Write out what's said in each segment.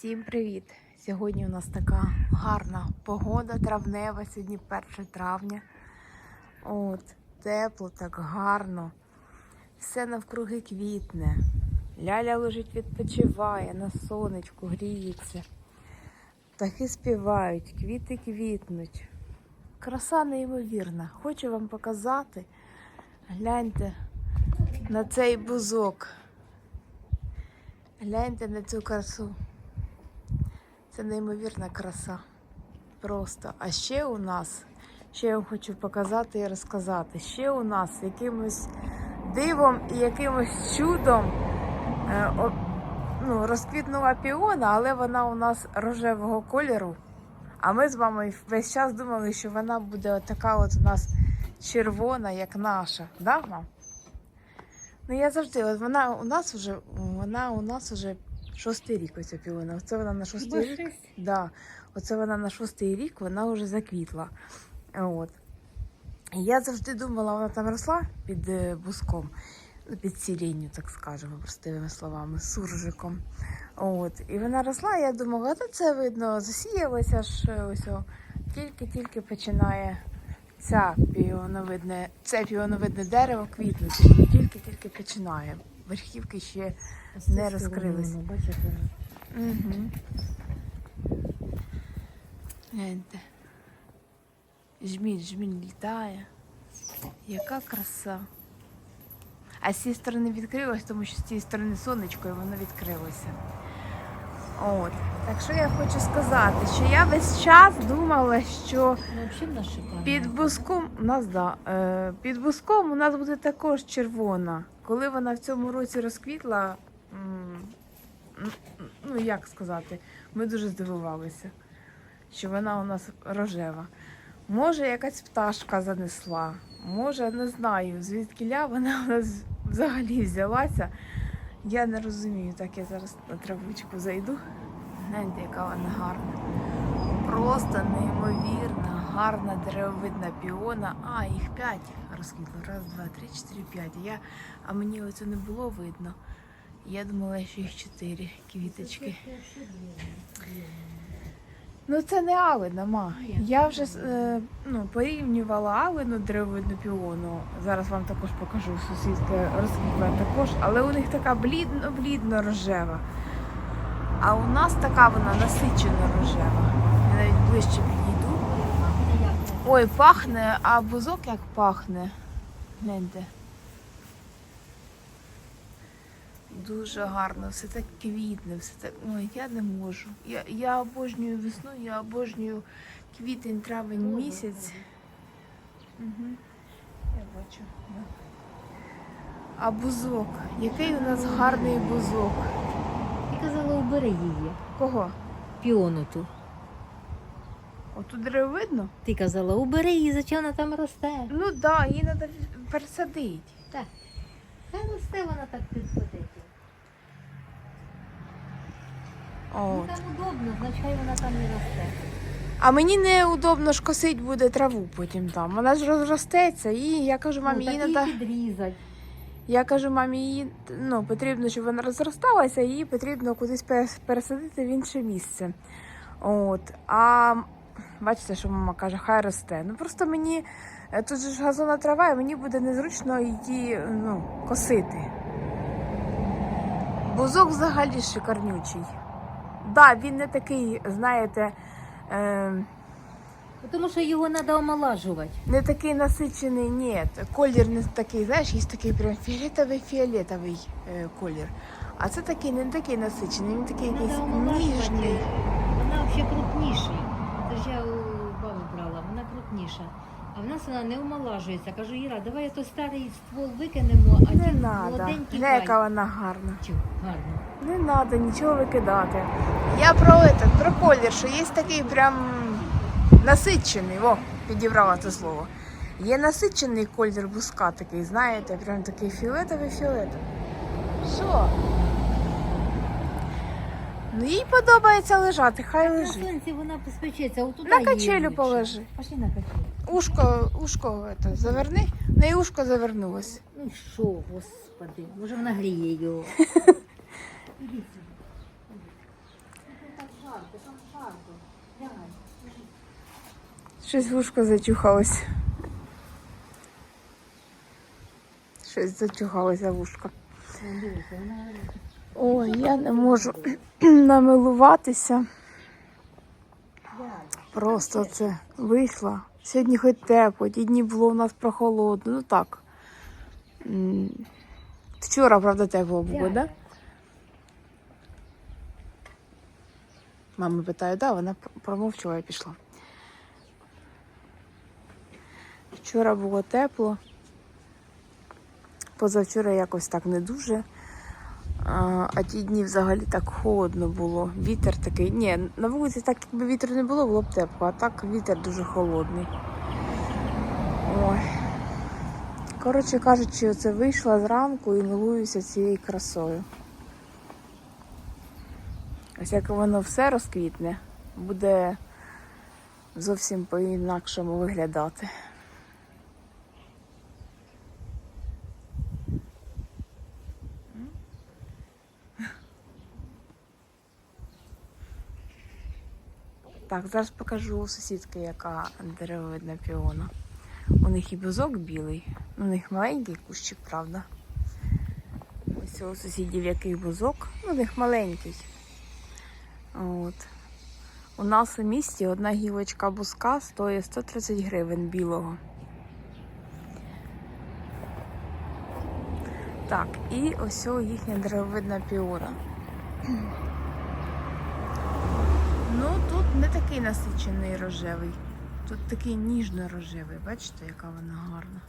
Всім привіт! Сьогодні у нас така гарна погода травнева, сьогодні 1 травня. От, тепло, так гарно. Все навкруги квітне. Ляля лежить, відпочиває, на сонечку гріється. Птахи співають, квіти квітнуть. Краса неймовірна. Хочу вам показати. Гляньте на цей бузок. Гляньте на цю красу. Це неймовірна краса. Просто. А ще у нас, ще я вам хочу показати і розказати. Ще у нас якимось дивом і якимось чудом е, ну, розквітнула піона, але вона у нас рожевого кольору. А ми з вами весь час думали, що вона буде така от у нас червона, як наша. Да, мам? Ну я завжди, от вона у нас вже, вона у нас вже шостий рік оця піона. Оце вона на шостий рік. Да, оце вона на шостий рік, вона вже заквітла. От. Я завжди думала, вона там росла під е, буском, ну, під сіренню, так скажемо, простими словами, суржиком. От. І вона росла, я думала, та це видно, засіялася ж е, ось тільки-тільки починає ця піоновидне, це піоновидне дерево квітнути. Тільки-тільки починає. Верхівки ще не розкрились. Угу. Гляньте. Жміль, жміль літає. Яка краса. А з цієї сторони відкрилось, тому що з цієї сторони сонечко і воно відкрилося. От. Так що я хочу сказати, що я весь час думала, що ну під буском у нас да, е, під буском у нас буде також червона. Коли вона в цьому році розквітла, ну як сказати, ми дуже здивувалися, що вона у нас рожева. Може, якась пташка занесла, може, не знаю, звідкіля вона у нас взагалі взялася. Я не розумію. Так, я зараз на травичку зайду. Гляньте, яка вона гарна. Просто неймовірна, гарна деревовидна піона. А, їх п'ять розквітло. Раз, два, три, чотири, п'ять. Я, а мені оце не було видно. Я думала, що їх чотири квіточки. Ну це не алина, ма. Я вже е, ну, порівнювала алину деревовидну піону. Зараз вам також покажу сусідка розквітла також, але у них така блідно-блідно рожева. А у нас така вона насичено рожева. Я навіть ближче. Ой, пахне, а бузок як пахне. Гляньте. Дуже гарно, все так квітне, все так. Ой, я не можу. Я, я обожнюю весну, я обожнюю квітень, травень місяць. Угу. Я бачу. А бузок. Який у нас гарний бузок. Ти казала, убери її. Кого? Піону ту. Отут дерево видно? Ти казала, убери її, зачем вона там росте? Ну так, да, її треба пересадити. Так. Хай росте вона так підходить. Ну там удобно, значить хай вона там не росте. А мені неудобно ж косить буде траву потім там. Вона ж розростеться, і я кажу, мамі, ну, її треба. підрізати. Я кажу, мамі, її ну, потрібно, щоб вона розросталася, її потрібно кудись пересадити в інше місце. От. А бачите, що мама каже, хай росте. Ну просто мені е, тут же ж газонна трава, і мені буде незручно її ну, косити. Бузок взагалі шикарнючий. Да, він не такий, знаєте, е, Тому що його треба омолажувати. не такий насичений, ні. Колір не такий, знаєш, є такий прям фіолетовий-фіолетовий е, колір. А це такий не такий насичений, він такий якийсь ніжний. Вона взагалі крупніша. Це ж я у баби крупніша. А в нас вона не омолажується. Кажу, Іра, давай я той старий ствол викинемо, а Не ті молоденькі хай. яка вона гарна. Гарно. Не треба нічого викидати. Я про этот, про колір, що є такий прям насичений. О, підібрала це слово. Є насичений колір буска такий, знаєте, прям такий фіолетовий-фіолетовий. Що? Ну їй подобається лежати, хай На лежить. сонці вона поспечеться, отуда На качелю ліпше. полежи. Пошли на качелю. Ушко, ушко это, заверни. В неї ушко завернулось. Ну що, господи, може вона гріє його. Щось вушко ушко зачухалось. Щось зачухалося в ушко. Дивіться, вона Ой, я не можу намилуватися. Просто це вийшла. Сьогодні хоч тепло, ті дні було у нас прохолодно. Ну так. Вчора, правда, тепло було, так? Мама питає, да, вона пр- промовчала і пішла. Вчора було тепло. Позавчора якось так не дуже. А, а ті дні взагалі так холодно було. Вітер такий. Ні, на вулиці так, якби вітру не було, було б тепло, а так вітер дуже холодний. Ой. Коротше кажучи, оце вийшла зранку і милуюся цією красою. Ось як воно все розквітне, буде зовсім по-інакшому виглядати. Так, зараз покажу сусідки, яка деревовидна піона. У них і бузок білий, у них маленький кущик, правда. Ось у сусідів який бузок, у них маленький. От. У нас у місті одна гілочка бузка стоїть 130 гривень білого. Так, і ось їхня деревовидна піона. Ну, не такий насичений рожевий. Тут такий ніжно-рожевий. Бачите, яка вона гарна.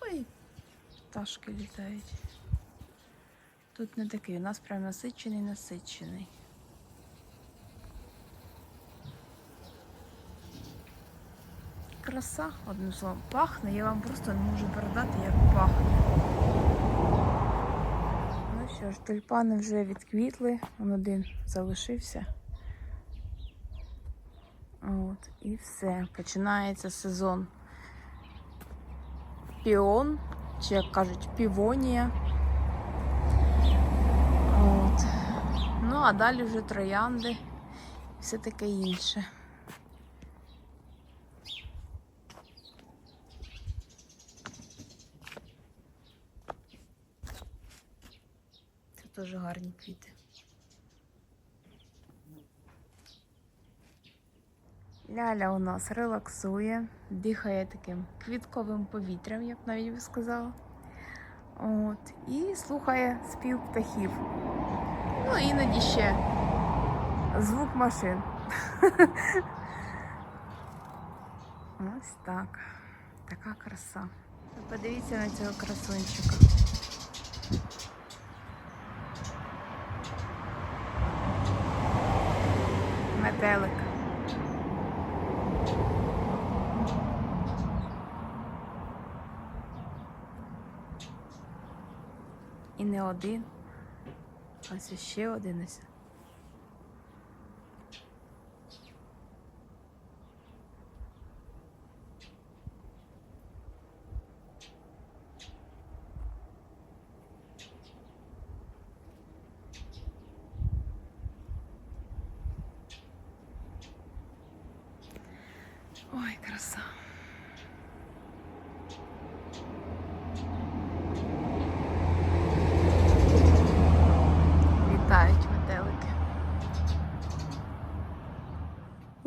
Ой, пташки літають. Тут не такий, у нас прям насичений, Краса, одним словом, пахне, я вам просто не можу передати, як пахне. Ну що ж, тюльпани вже відквітли, он один залишився. От, і все. Починається сезон піон, чи як кажуть, півонія. От. Ну, а далі вже троянди і все таке інше. Теж гарні квіти. Ляля у нас релаксує, дихає таким квітковим повітрям, я б навіть би сказала. От, і слухає спів птахів. Ну, іноді ще звук машин. Ось так. Така краса. Подивіться на цього красунчика. Метелик. І не один. Ось ще один ось. Ой, краса.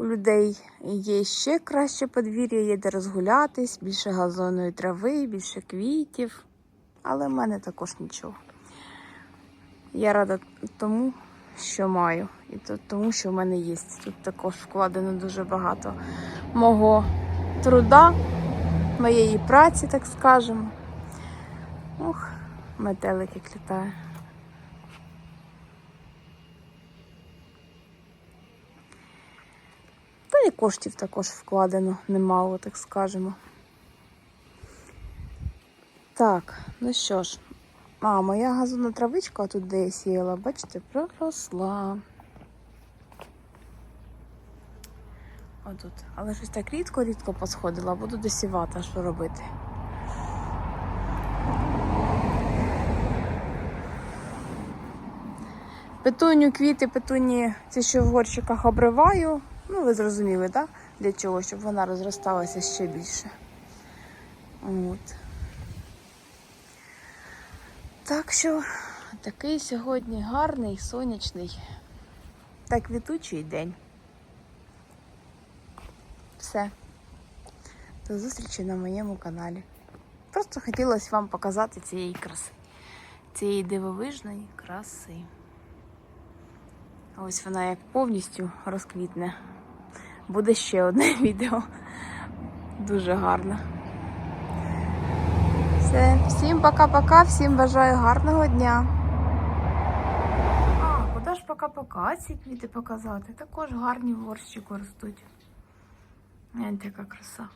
Людей є ще краще подвір'я, є де розгулятись, більше газонної трави, більше квітів. Але в мене також нічого. Я рада тому, що маю, і тому, що в мене є. Тут також вкладено дуже багато мого труда, моєї праці, так скажемо. Ух, метелик як літає. Та і коштів також вкладено немало, так скажемо. Так, ну що ж, а, моя газонна травичка тут, де я сіяла, бачите, проросла. Отут. Але щось так рідко-рідко посходила, буду досівати, а що робити. Петуню, квіти, петуні, ці що в горщиках обриваю. Ну, ви зрозуміли, так? Для чого? Щоб вона розросталася ще більше. От. Так що такий сьогодні гарний, сонячний та квітучий день. Все. До зустрічі на моєму каналі. Просто хотілося вам показати цієї краси, цієї дивовижної краси. Ось вона як повністю розквітне. Буде ще одне відео. Дуже гарно. Все, всім пока-пока, всім бажаю гарного дня. А, куди ж пока-пока ці квіти показати? Також гарні в горщику ростуть. Гляньте, яка краса.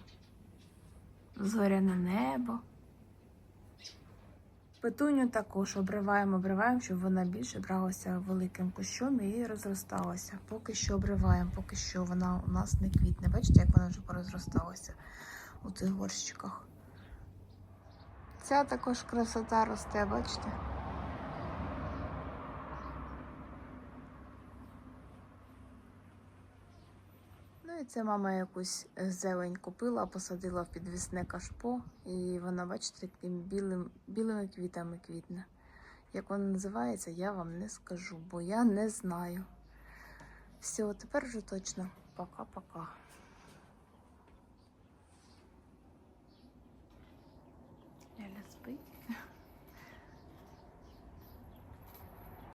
Зоряне небо. Петуню також обриваємо, обриваємо, щоб вона більше бралася великим кущом і розросталася. Поки що обриваємо, поки що вона у нас не квітне. Бачите, як вона вже порозросталася у цих горщиках. Ця також красота росте, бачите? Це мама якусь зелень купила, посадила в підвісне кашпо, і вона, бачите, таким білим, білими квітами квітне. Як вона називається, я вам не скажу, бо я не знаю. Все, тепер вже точно. Пока-пока.